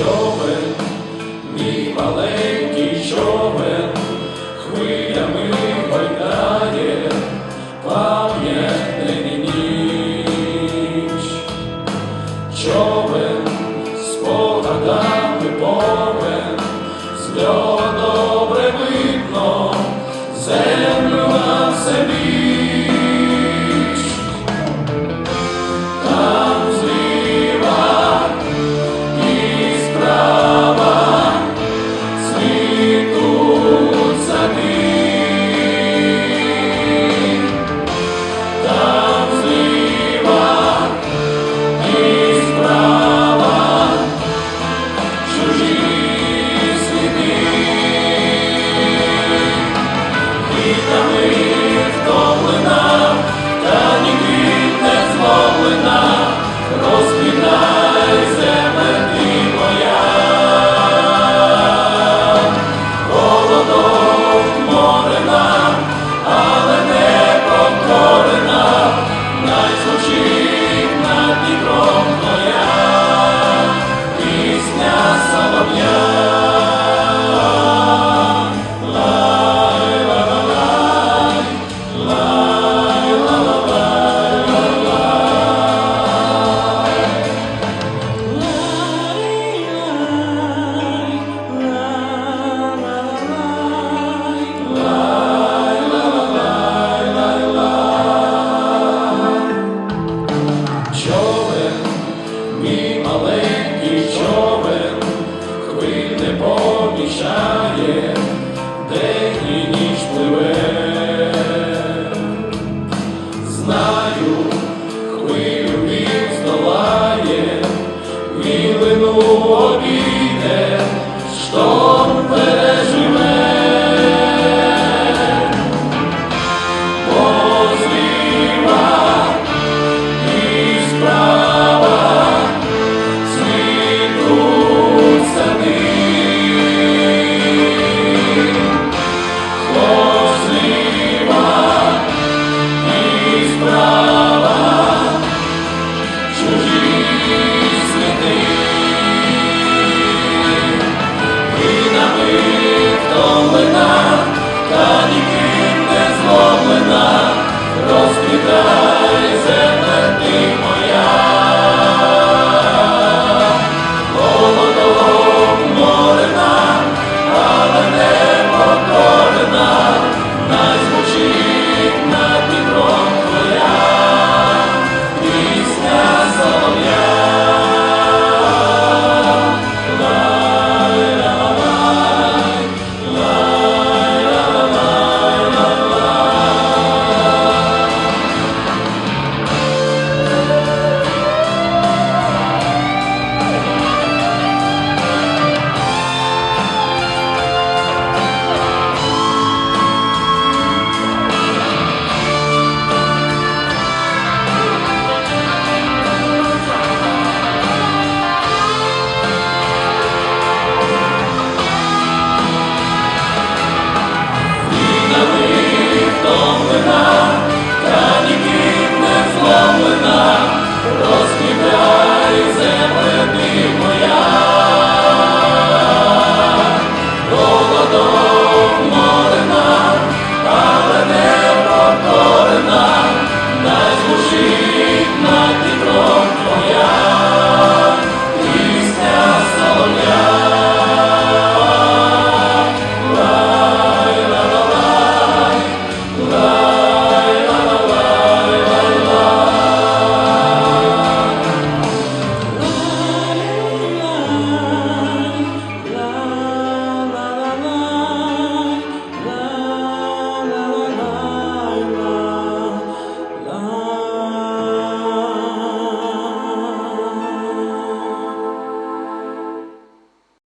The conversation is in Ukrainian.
човен, мій маленький човен, хвилями гойдає, пам'ятний ніч. Човен спогадами повен, з нього Човен, мій маленький човен, хвиль не помішає, день і ніч пливе. Знаю, хвилю він здолає, мілину